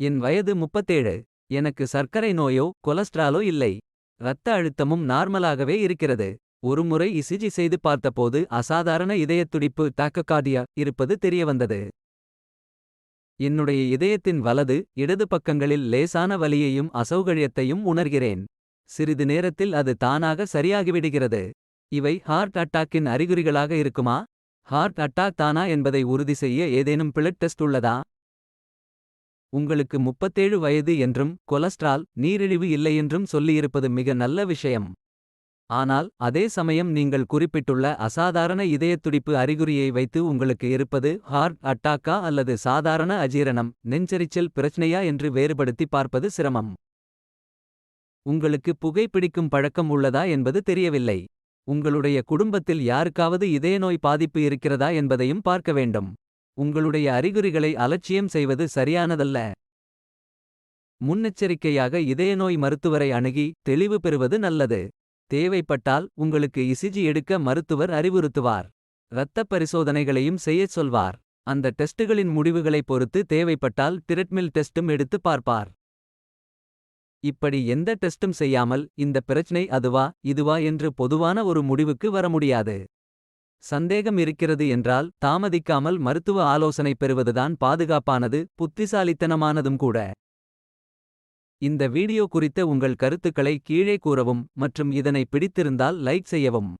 என் வயது முப்பத்தேழு. எனக்கு சர்க்கரை நோயோ கொலஸ்ட்ராலோ இல்லை. இரத்த அழுத்தமும் நார்மலாகவே இருக்கிறது. ஒருமுறை இசிஜி செய்து பார்த்தபோது அசாதாரண இதயத்துடிப்பு டாக்ககார்டியா இருப்பது தெரியவந்தது. என்னுடைய இதயத்தின் வலது இடது பக்கங்களில் லேசான வலியையும் அசௌகரியத்தையும் உணர்கிறேன். சிறிது நேரத்தில் அது தானாக சரியாகிவிடுகிறது. இவை ஹார்ட் அட்டாக்கின் அறிகுறிகளாக இருக்குமா? ஹார்ட் அட்டாக் தானா என்பதை உறுதி செய்ய ஏதேனும் பிளட் டெஸ்ட் உள்ளதா? உங்களுக்கு முப்பத்தேழு வயது என்றும் கொலஸ்ட்ரால் நீரிழிவு இல்லையென்றும் சொல்லியிருப்பது மிக நல்ல விஷயம். ஆனால் அதே சமயம் நீங்கள் குறிப்பிட்டுள்ள அசாதாரண இதயத்துடிப்பு அறிகுறியை வைத்து உங்களுக்கு இருப்பது ஹார்ட் அட்டாக்கா அல்லது சாதாரண அஜீரணம் நெஞ்சரிச்சல் பிரச்சனையா என்று வேறுபடுத்தி பார்ப்பது சிரமம். உங்களுக்கு புகைப்பிடிக்கும் பழக்கம் உள்ளதா என்பது தெரியவில்லை. உங்களுடைய குடும்பத்தில் யாருக்காவது இதயநோய் பாதிப்பு இருக்கிறதா என்பதையும் பார்க்க வேண்டும். உங்களுடைய அறிகுறிகளை அலட்சியம் செய்வது சரியானதல்ல. முன்னெச்சரிக்கையாக இதயநோய் மருத்துவரை அணுகி தெளிவு பெறுவது நல்லது. தேவைப்பட்டால் உங்களுக்கு இசிஜி எடுக்க மருத்துவர் அறிவுறுத்துவார். இரத்தப் பரிசோதனைகளையும் செய்யச் சொல்வார். அந்த டெஸ்டுகளின் முடிவுகளைப் பொறுத்து தேவைப்பட்டால் திரட்மில் டெஸ்டும் எடுத்து பார்ப்பார். இப்படி எந்த டெஸ்டும் செய்யாமல் இந்த பிரச்சனை அதுவா இதுவா என்று பொதுவான ஒரு முடிவுக்கு வர முடியாது. சந்தேகம் இருக்கிறது என்றால் தாமதிக்காமல் மருத்துவ ஆலோசனை பெறுவதுதான் பாதுகாப்பானது புத்திசாலித்தனமானதும் கூட. இந்த வீடியோ குறித்த உங்கள் கருத்துக்களை கீழே கூறவும் மற்றும் இதனை பிடித்திருந்தால் லைக் செய்யவும்.